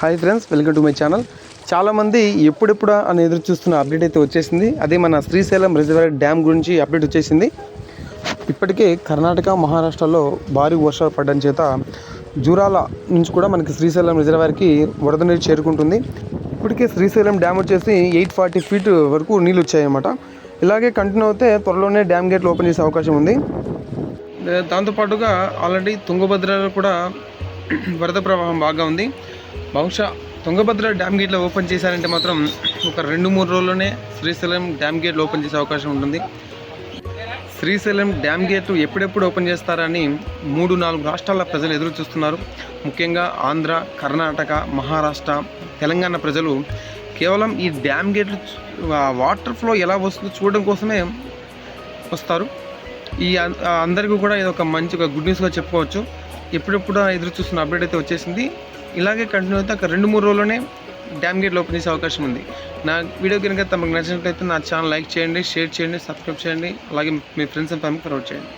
Hi friends welcome to my channel చాలామంది ఎప్పుడెప్పుడు అని ఎదురు చూస్తున్న అప్డేట్ అయితే వచ్చేసింది. అదే మన శ్రీశైలం రిజర్వాయర్ డ్యామ్ గురించి అప్డేట్ వచ్చేసింది. ఇప్పటికే కర్ణాటక మహారాష్ట్రలో భారీ వర్షాలు పడడం చేత జూరాల నుంచి కూడా మనకి శ్రీశైలం రిజర్వాయర్కి వరద నీరు చేరుకుంటుంది. ఇప్పటికే శ్రీశైలం డ్యామ్ వచ్చేసి ఎయిట్ ఫార్టీ ఫీట్ వరకు నీళ్ళు వచ్చాయన్నమాట. ఇలాగే కంటిన్యూ అయితే త్వరలోనే డ్యామ్ గేట్లు ఓపెన్ చేసే అవకాశం ఉంది. దాంతోపాటుగా ఆల్రెడీ తుంగభద్రలో కూడా వరద ప్రవాహం బాగా ఉంది. బహుశా తుంగభద్ర డ్యామ్ గేట్లో ఓపెన్ చేశారంటే మాత్రం ఒక రెండు మూడు రోజుల్లోనే శ్రీశైలం డ్యామ్ గేట్లు ఓపెన్ చేసే అవకాశం ఉంటుంది. శ్రీశైలం డ్యామ్ గేట్లు ఎప్పుడెప్పుడు ఓపెన్ చేస్తారని మూడు నాలుగు రాష్ట్రాల ప్రజలు ఎదురు చూస్తున్నారు. ముఖ్యంగా ఆంధ్ర కర్ణాటక మహారాష్ట్ర తెలంగాణ ప్రజలు కేవలం ఈ డ్యామ్ గేట్లు వాటర్ ఫ్లో ఎలా వస్తుందో చూడడం కోసమే వస్తారు. ఈ అందరికీ కూడా ఇది ఒక మంచి ఒక గుడ్ న్యూస్గా చెప్పుకోవచ్చు. ఎప్పుడెప్పుడు ఎదురు చూస్తున్న అప్డేట్ అయితే వచ్చేసింది. ఇలాగే కంటిన్యూ అయితే ఒక రెండు మూడు రోజుల్లోనే డ్యామ్ గేట్లు ఓపెన్ చేసే అవకాశం ఉంది. నా వీడియో కనుక తమకు నచ్చినట్లయితే నా ఛానల్ లైక్ చేయండి షేర్ చేయండి సబ్స్క్రైబ్ చేయండి అలాగే మీ ఫ్రెండ్స్ అండ్ ఫ్యామిలీ ప్రమోట్ చేయండి.